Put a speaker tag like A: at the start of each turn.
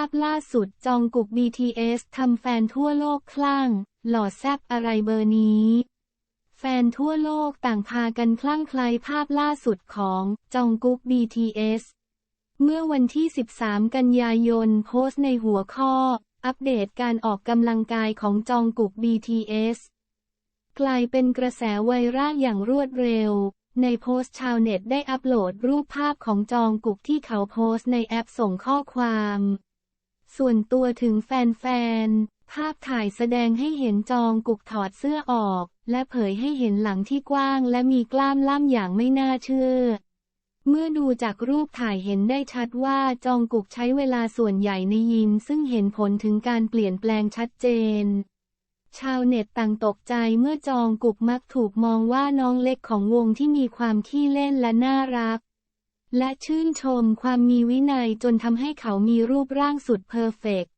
A: าพล่าสุดจองกุก BTS ทำแฟนทั่วโลกคลั่ง หล่อแซบอะไรเบอร์นี้ แฟนทั่วโลกต่างพากันคลั่งไคล้ภาพล่าสุดของจองกุก BTS เมื่อวันที่ 13 กันยายนโพสต์ในหัวข้อ อัปเดตการออกกำลังกายของจองกุก BTS กลายเป็นกระแสไวรัลอย่างรวดเร็วในโพสต์ชาวเน็ตได้อัปโหลดรูปภาพของจองกุกที่เขาโพสต์ในแอปส่งข้อความ ส่วนตัวถึงแฟนๆ ภาพถ่ายแสดงให้เห็นจองกุกถอดเสื้อออก และเผยให้เห็นหลังที่กว้างและมีกล้ามล่ำอย่างไม่น่าเชื่อ เมื่อดูจากรูปถ่ายเห็นได้ชัดว่าจองกุกใช้เวลาส่วนใหญ่ในยิมซึ่งเห็นผลถึงการเปลี่ยนแปลงชัดเจนชาวเน็ตต่างตกใจเมื่อจองกุกมักถูกมองว่าน้องเล็กของวงที่มีความขี้เล่นและน่ารัก และชื่นชมความมีวินัยจนทำให้เขามีรูปร่างสุดเพอร์เฟกต์